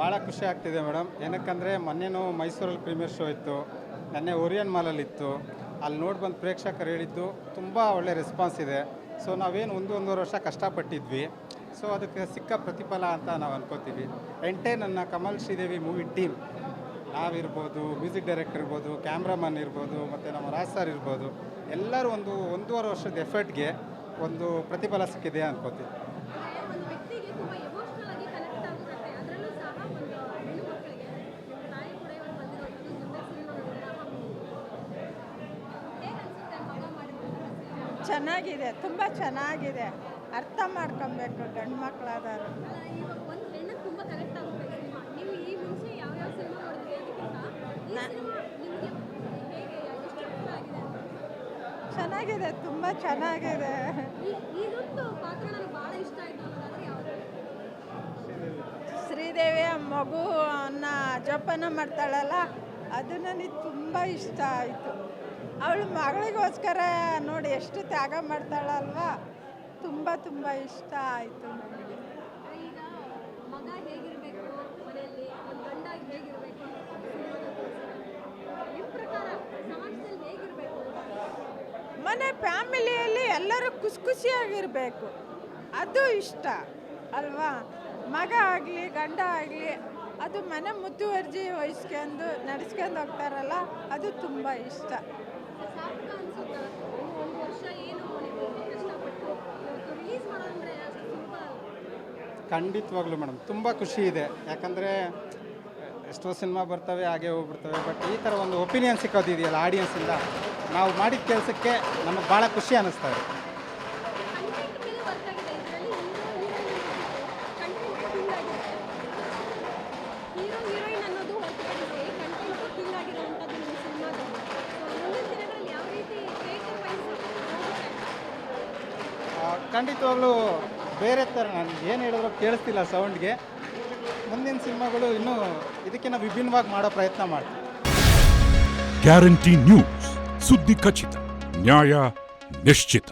ಭಾಳ ಖುಷಿ ಆಗ್ತಿದೆ ಮೇಡಮ್. ಏನಕ್ಕಂದರೆ ಮೊನ್ನೆನೂ ಮೈಸೂರಲ್ಲಿ ಪ್ರೀಮಿಯರ್ ಶೋ ಇತ್ತು. ನೆನ್ನೆ ಓರಿಯನ್ ಮಾಲಲ್ಲಿತ್ತು ಅಲ್ಲಿ ನೋಡಿ ಬಂದು ಪ್ರೇಕ್ಷಕರು ಹೇಳಿದ್ದು ತುಂಬ ಒಳ್ಳೆ ರೆಸ್ಪಾನ್ಸ್ ಇದೆ. ಸೊ ನಾವೇನು ಒಂದು ಒಂದೂವರೆ ವರ್ಷ ಕಷ್ಟಪಟ್ಟಿದ್ವಿ. ಸೊ ಅದಕ್ಕೆ ಸಿಕ್ಕ ಪ್ರತಿಫಲ ಅಂತ ನಾವು ಅನ್ಕೋತೀವಿ. ಎಂಟೆ ನನ್ನ ಕಮಲ್ ಶ್ರೀದೇವಿ ಮೂವಿ ಟೀಮ್ ನಾವಿರ್ಬೋದು ಮ್ಯೂಸಿಕ್ ಡೈರೆಕ್ಟರ್ ಇರ್ಬೋದು ಕ್ಯಾಮ್ರಾಮನ್ ಇರ್ಬೋದು, ಮತ್ತು ನಮ್ಮ ರಾಜ್ ಸರ್ ಇರ್ಬೋದು. ಎಲ್ಲರೂ ಒಂದು ಒಂದೂವರೆ ವರ್ಷದ ಎಫರ್ಟ್ಗೆ ಒಂದು ಪ್ರತಿಫಲ ಸಿಕ್ಕಿದೆ ಅನ್ಕೋತೀವಿ. ಚೆನ್ನಾಗಿದೆ ತುಂಬ ಚೆನ್ನಾಗಿದೆ. ಅರ್ಥ ಮಾಡ್ಕೊಬೇಕು ಗಂಡು ಮಕ್ಕಳಾದವರು ಚೆನ್ನಾಗಿದೆ ತುಂಬ ಚೆನ್ನಾಗಿದೆ. ಶ್ರೀದೇವಿ ಮಗುವನ್ನ ಜೋಪಾನ ಮಾಡ್ತಾಳಲ್ಲ ಅದು ನನಗೆ ತುಂಬ ಇಷ್ಟ ಆಯಿತು. ಅವಳು ಮಗಳಿಗೋಸ್ಕರ ನೋಡಿ ಎಷ್ಟು ತ್ಯಾಗ ಮಾಡ್ತಾಳಲ್ವಾ? ತುಂಬ ತುಂಬ ಇಷ್ಟ ಆಯಿತು ನನಗೆ ಮನೆ ಫ್ಯಾಮಿಲಿಯಲ್ಲಿ ಎಲ್ಲರೂ ಖುಷಿ ಖುಷಿಯಾಗಿರಬೇಕು. ಅದು ಇಷ್ಟ ಅಲ್ವಾ? ಮಗ ಆಗಲಿ ಗಂಡ ಆಗಲಿ ಅದು ಮನೆ ಮುತುವರ್ಜಿ ವಹಿಸ್ಕೊಂಡು ನಡೆಸ್ಕೊಂಡು ಹೋಗ್ತಾರಲ್ಲ ಅದು ತುಂಬ ಇಷ್ಟ. ಖಂಡಿತವಾಗ್ಲೂ ಮೇಡಮ್, ತುಂಬ ಖುಷಿ ಇದೆ. ಯಾಕಂದರೆ ಎಷ್ಟೋ ಸಿನಿಮಾ ಬರ್ತವೆ, ಹಾಗೆ ಹೋಗ್ಬಿಡ್ತವೆ, ಬಟ್ ಈ ಥರ ಒಂದು ಒಪಿನಿಯನ್ ಸಿಕ್ಕೋದಿದೆಯಲ್ಲ ಆಡಿಯನ್ಸಿಂದ ನಾವು ಮಾಡಿದ ಕೆಲಸಕ್ಕೆ ನಮಗೆ ಭಾಳ ಖುಷಿ ಅನ್ನಿಸ್ತಾ ಇದೆ. ಖಂಡಿತವಾಗ್ಲೂ ಬೇರೆ ಥರ ನಾನು ಏನು ಹೇಳಿದ್ರು ಕೇಳಿಸ್ತಿಲ್ಲ ಸೌಂಡ್ಗೆ. ಮುಂದಿನ ಸಿನಿಮಾಗಳು ಇನ್ನೂ ಇದಕ್ಕಿಂತ ವಿಭಿನ್ನವಾಗಿ ಮಾಡೋ ಪ್ರಯತ್ನ ಮಾಡ್ತೀವಿ ಗ್ಯಾರಂಟಿ ನ್ಯೂಸ್. ಸುದ್ದಿ ಖಚಿತ, ನ್ಯಾಯ ನಿಶ್ಚಿತ.